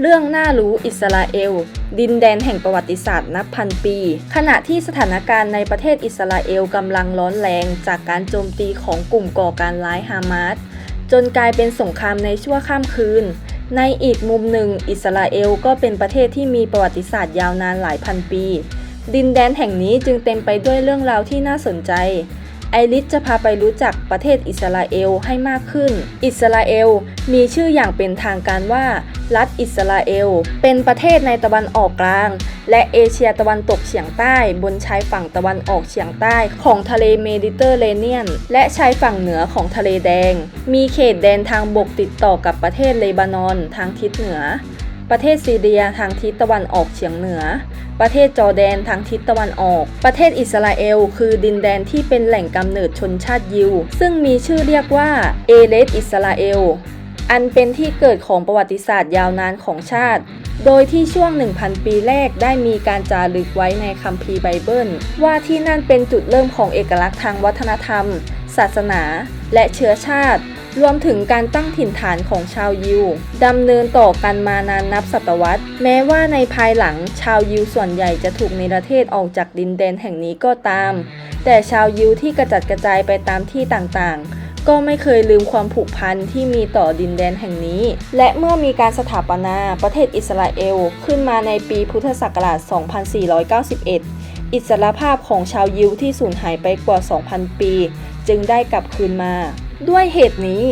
เรื่องน่ารู้อิสราเอล ดินแดนแห่งประวัติศาสตร์นับพันปี ขณะที่สถานการณ์ในประเทศอิสราเอลกำลังร้อนแรงจากการโจมตีของกลุ่มก่อการร้ายฮามาสจนกลายเป็นสงครามในชั่วข้ามคืน ในอีกมุมหนึ่ง อิสราเอลก็เป็นประเทศที่มีประวัติศาสตร์ยาวนานหลายพันปี ดินแดนแห่งนี้จึงเต็มไปด้วยเรื่องราวที่น่าสนใจ ไอริสจะพาไปรู้จักประเทศอิสราเอลให้มากขึ้น อิสราเอลมีชื่ออย่างเป็นทางการว่า รัฐอิสราเอล เป็นประเทศในตะวันออกกลาง และเอเชียตะวันตกเฉียงใต้ บนชายฝั่งตะวันออกเฉียงใต้ของทะเลเมดิเตอร์เรเนียน และชายฝั่งเหนือของทะเลแดง มีเขตแดนทางบกติดต่อกับประเทศเลบานอนทางทิศเหนือ ประเทศซีเรียทางทิศตะวันออกเฉียงเหนือ ประเทศจอร์แดนทางทิศตะวันออก ประเทศอิสราเอล คือดินแดนที่เป็นแหล่งกำเนิดชนชาติยิว ซึ่งมีชื่อเรียกว่าเอเลสอิสราเอล อันเป็นที่เกิดของประวัติศาสตร์ยาวนานของชาติ โดยที่ช่วง 1,000 ปีแรกได้มีการจารึกไว้ในคัมภีร์ไบเบิล ว่าที่นั่นเป็นจุดเริ่มของเอกลักษณ์ทางวัฒนธรรม ศาสนา และเชื้อชาติ รวมถึงการตั้งถิ่นฐานของชาวยิวดำเนินต่อกันมานานนับศตวรรษ แม้ว่าในภายหลังชาวยิวส่วนใหญ่จะถูกในประเทศออกจากดินแดนแห่งนี้ก็ตาม แต่ชาวยิวที่กระจัดกระจายไปตามที่ต่างๆก็ไม่เคยลืมความผูกพันที่มีต่อดินแดนแห่งนี้ และเมื่อมีการสถาปนาประเทศอิสราเอลขึ้นมาในปีพุทธศักราช 2491 อิสรภาพของชาวยิวที่สูญหายไปกว่า 2,000 ปี จึงได้กลับคืนมา ด้วยเหตุนี้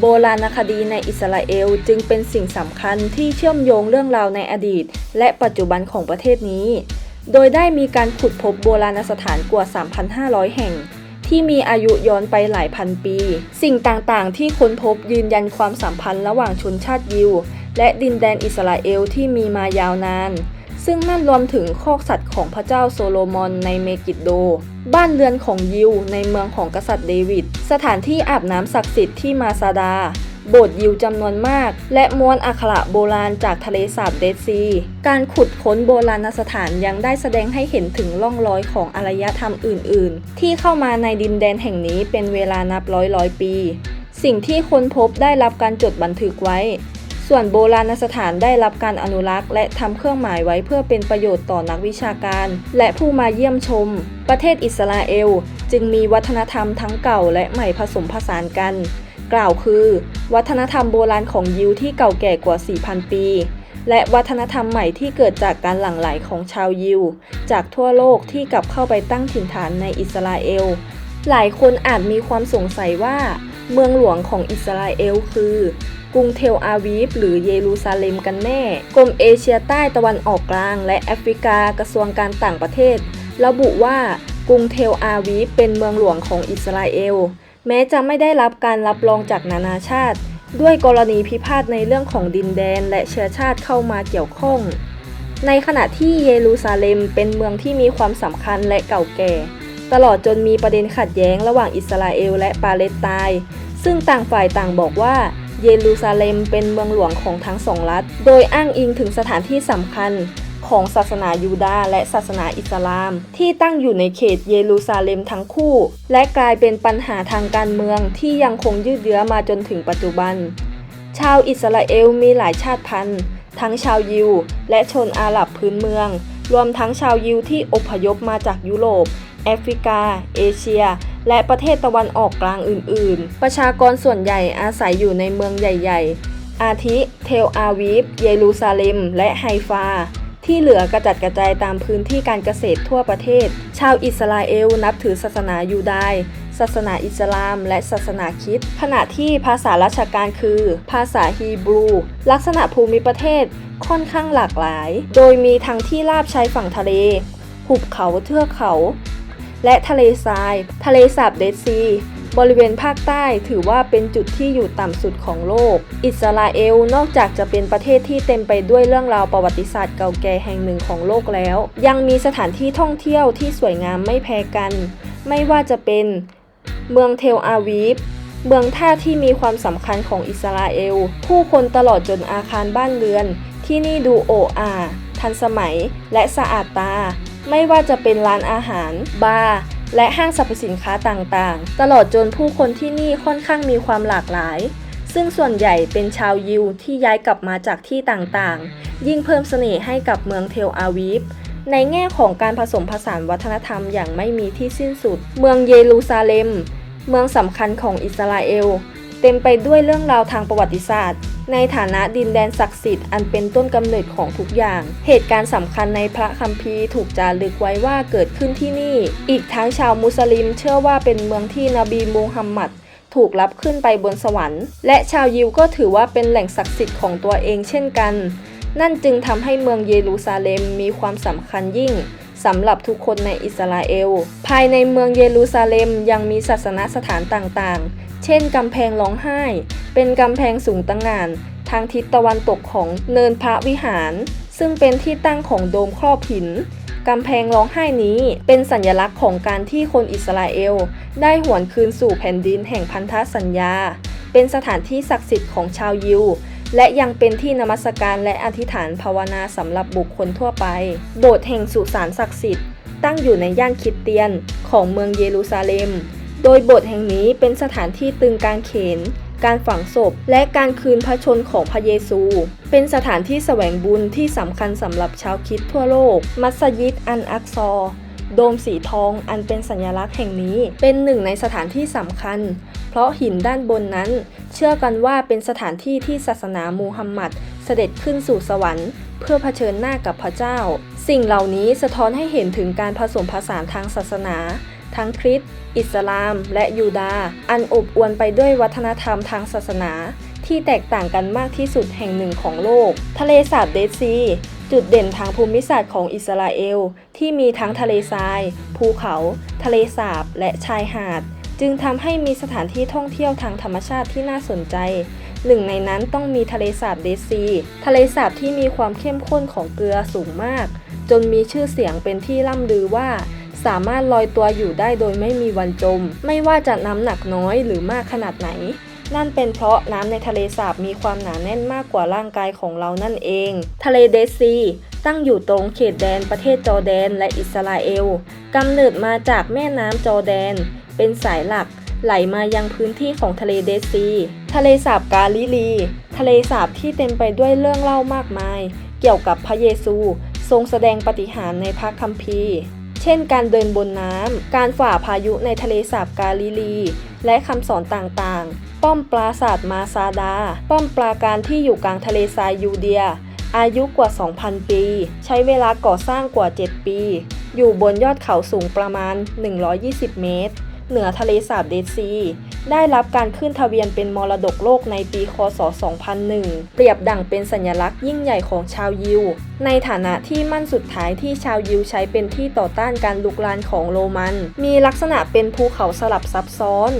โบราณคดีในอิสราเอลจึงเป็นสิ่งสำคัญที่เชื่อมโยงเรื่องราวในอดีต และปัจจุบันของประเทศนี้ โดยได้มีการขุดพบโบราณสถานกว่า 3,500 แห่ง ที่มีอายุย้อนไปหลายพันปี สิ่งต่างๆ ที่ค้นพบยืนยันความสัมพันธ์ระหว่างชนชาติยิว และดินแดนอิสราเอลที่มีมายาวนาน ซึ่งนั่นรวมถึงคอกสัตว์ของพระเจ้าโซโลมอนในเมกิดโด บ้านเรือนของยิวในเมืองของกษัตริย์เดวิด สถานที่อาบน้ำศักดิ์สิทธิ์ที่มาซาดา โบสถ์ยิวจำนวนมาก และม้วนอักขระโบราณจากทะเลสาบเดดซี การขุดค้นโบราณสถานยังได้แสดงให้เห็นถึงร่องรอยของอารยธรรมอื่น ๆ ที่เข้ามาในดินแดนแห่งนี้เป็นเวลานับร้อยร้อยปี สิ่งที่ค้นพบได้รับการจดบันทึกไว้ ส่วนโบราณสถานได้รับการอนุรักษ์ และทำเครื่องหมายไว้เพื่อเป็นประโยชน์ต่อนักวิชาการ และผู้มาเยี่ยมชม ประเทศอิสราเอล จึงมีวัฒนธรรมทั้งเก่าและใหม่ผสมผสานกัน กล่าวคือ วัฒนธรรมโบราณของยิวที่เก่าแก่กว่า 4,000 ปี และวัฒนธรรมใหม่ที่เกิดจากการหลั่งไหลของชาวยิว จากทั่วโลกที่กลับเข้าไปตั้งถิ่นฐานในอิสราเอล หลายคนอาจมีความสงสัยว่า เมืองหลวงของอิสราเอลคือกรุงเทลอาวีฟหรือเยรูซาเล็มกันแน่ กรมเอเชียใต้ตะวันออกกลาง และแอฟริกากระทรวงการต่างประเทศ ระบุว่ากรุงเทลอาวีฟเป็นเมืองหลวงของอิสราเอล แม้จะไม่ได้รับการรับรองจากนานาชาติ ด้วยกรณีพิพาทในเรื่องของดินแดนและเชื้อชาติเข้ามาเกี่ยวข้อง ในขณะที่เยรูซาเล็มเป็นเมืองที่มีความสำคัญและเก่าแก่ ตลอดจนมีประเด็นขัดแย้งระหว่างอิสราเอลและปาเลสไตน์ซึ่งต่างฝ่ายต่างบอกว่าเยรูซาเล็มเป็นเมืองหลวงของทั้งสองรัฐ โดยอ้างอิงถึงสถานที่สำคัญของศาสนายูดาห์และศาสนาอิสลาม ที่ตั้งอยู่ในเขตเยรูซาเล็มทั้งคู่ และกลายเป็นปัญหาทางการเมืองที่ยังคงยืดเยื้อมาจนถึงปัจจุบัน ชาวอิสราเอลมีหลายชาติพันธุ์ ทั้งชาวยิว และชนอาหรับพื้นเมือง รวมทั้งชาวยิวที่อพยพมาจากยุโรป แอฟริกา เอเชีย และประเทศตะวันออกกลางอื่น ๆ ประชากรส่วนใหญ่อาศัยอยู่ในเมืองใหญ่ ๆ อาทิ เทลอาวีฟ เยรูซาเล็ม และไฮฟา ที่เหลือกระจัดกระจายตามพื้นที่การเกษตรทั่วประเทศ ชาวอิสราเอลนับถือศาสนายูดายศาสนาอิสลาม และศาสนาคริสต์ขณะที่ภาษาราชการคือ ภาษาฮีบรู ลักษณะภูมิประเทศค่อนข้างหลากหลาย โดยมีทั้งที่ราบชายฝั่งทะเล หุบเขาเทือกเขา และทะเลทราย ทะเลสาบเดดซี บริเวณภาคใต้ถือว่าเป็นจุดที่อยู่ต่ำสุดของโลก อิสราเอลนอกจากจะเป็นประเทศที่เต็มไปด้วยเรื่องราวประวัติศาสตร์เก่าแก่แห่งหนึ่งของโลกแล้ว ยังมีสถานที่ท่องเที่ยวที่สวยงามไม่แพ้กัน ไม่ว่าจะเป็นเมืองเทลอาวีฟเมืองท่าที่มีความสำคัญของอิสราเอล ผู้คนตลอดจนอาคารบ้านเรือน ที่นี่ดูโออาทันสมัยและสะอาดตา ไม่ว่าจะเป็นร้านอาหาร บาร์และห้างสรรพสินค้าต่างๆ ตลอดจนผู้คนที่นี่ค่อนข้างมีความหลากหลาย ซึ่งส่วนใหญ่เป็นชาวยิวที่ย้ายกลับมาจากที่ต่างๆ ยิ่งเพิ่มเสน่ห์ให้กับเมืองเทลอาวีฟในแง่ของการผสมผสานวัฒนธรรมอย่างไม่มีที่สิ้นสุด เมืองเยรูซาเล็ม เมืองสำคัญของอิสราเอล เต็มไปด้วยเรื่องราวทางประวัติศาสตร์ ในฐานะดินแดนศักดิ์สิทธิ์อันเป็นต้นกำเนิดของทุกอย่าง เหตุการณ์สำคัญในพระคัมภีร์ถูกจารึกไว้ว่าเกิดขึ้นที่นี่ อีกทั้งชาวมุสลิมเชื่อว่าเป็นเมืองที่นบีมูฮัมหมัดถูกรับขึ้นไปบนสวรรค์ และชาวยิวก็ถือว่าเป็นแหล่งศักดิ์สิทธิ์ของตัวเองเช่นกัน นั่นจึงทำให้เมืองเยรูซาเล็มมีความสำคัญยิ่งสำหรับทุกคนในอิสราเอล ภายในเมืองเยรูซาเล็มยังมีศาสนสถานต่างๆ เช่นกำแพงร้องไห้ เป็นกำแพงสูงตั้งงาน ทางทิศตะวันตกของเนินพระวิหาร ซึ่งเป็นที่ตั้งของโดมครอบหินกำแพงร้องไห้นี้เป็นสัญลักษณ์ของการที่คนอิสราเอล ได้หวนคืนสู่แผ่นดินแห่งพันธสัญญา เป็นสถานที่ศักดิ์สิทธิ์ของชาวยิว และยังเป็นที่นมัสการและอธิษฐานภาวนาสำหรับบุคคลทั่วไป โบสถ์แห่งสุสานศักดิ์สิทธิ์ตั้งอยู่ในย่านคิดเตียนของเมืองเยรูซาเล็ม โดยโบสถ์แห่งนี้เป็นสถานที่ตึงการเขน การฝังศพ และการคืนพระชนของพระเยซู เป็นสถานที่แสวงบุญที่สำคัญสำหรับชาวคริดทั่วโลก มัสยิดอันอักซอโดมสีทองอันเป็นสัญลักษณ์แห่งนี้ เป็นหนึ่งในสถานที่สำคัญ เพราะหินด้านบนนั้น เชื่อกันว่าเป็นสถานที่ที่ศาสนามูฮัมหมัดเสด็จขึ้นสู่สวรรค์ เพื่อเผชิญหน้ากับพระเจ้า สิ่งเหล่านี้สะท้อนให้เห็นถึงการผสมผสานทางศาสนา ทั้งคริสต์อิสลาม และยูดาห์อันอบอวลไปด้วยวัฒนธรรมทางศาสนา ที่แตกต่างกันมากที่สุดแห่งหนึ่งของโลก ทะเลสาบเดซี จุดเด่นทางภูมิศาสตร์ของอิสราเอล ที่มีทั้งทะเลทราย ภูเขา ทะเลสาบ และชายหาด จึงทำให้มีสถานที่ท่องเที่ยวทางธรรมชาติที่น่าสนใจหนึ่งในนั้นต้องมีทะเลสาบเดดซี ทะเลสาบที่มีความเข้มข้นของเกลือสูงมาก จนมีชื่อเสียงเป็นที่ล่ำลือว่า สามารถลอยตัวอยู่ได้โดยไม่มีวันจม ไม่ว่าจะน้ำหนักน้อยหรือมากขนาดไหน นั่นเป็นเพราะน้ำในทะเลสาบมีความหนาแน่นมากกว่าร่างกายของเรานั่นเอง ทะเลเดซีตั้งอยู่ตรงเขตแดนประเทศจอร์แดนและอิสราเอลกำเนิดมาจากแม่น้ำจอร์แดน เป็นสายหลักไหลมายังพื้นที่ของทะเลเดซี ทะเลสาบกาลิลี ทะเลสาบที่เต็มไปด้วยเรื่องเล่ามากมาย เกี่ยวกับพระเยซู ทรงแสดงปฏิหารในพระคัมภีร์ ช่นการเดินบนน้ำ การฝ่าพายุในทะเลสาบกาลิลี และคำสอนต่างๆ ป้อมปราสาทมาซาดา ป้อมปราการที่อยู่กลางทะเลทรายยูเดีย อายุกว่า 2,000 ปี ใช้เวลาก่อสร้างกว่า 7 ปี อยู่บนยอดเขาสูงประมาณ 120 เมตร เหนือทะเลสาบเดซี ได้รับการขึ้นทะเบียนเป็นมรดกโลกในปีคศ 2001 เปรียบดั่งเป็นสัญลักษณ์ยิ่งใหญ่ของชาวยิว ในฐานะที่มั่นสุดท้ายที่ชาวยิวใช้เป็นที่ต่อต้านการลุกลานของโรมัน มีลักษณะเป็นภูเขาสลับซับซ้อน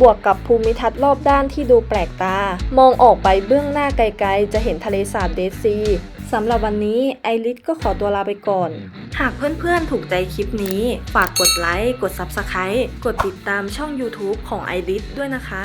บวกกับภูมิทัศน์รอบด้านที่ดูแปลกตา มองออกไปเบื้องหน้าไกลๆ จะเห็นทะเลสาบเดดซีสำหรับวันนี้ไอริสก็ขอตัวลาไปก่อน หากเพื่อนๆถูกใจคลิปนี้ ฝากกดไลค์ กด Subscribe กดติดตามช่อง YouTube ของไอริสด้วยนะคะ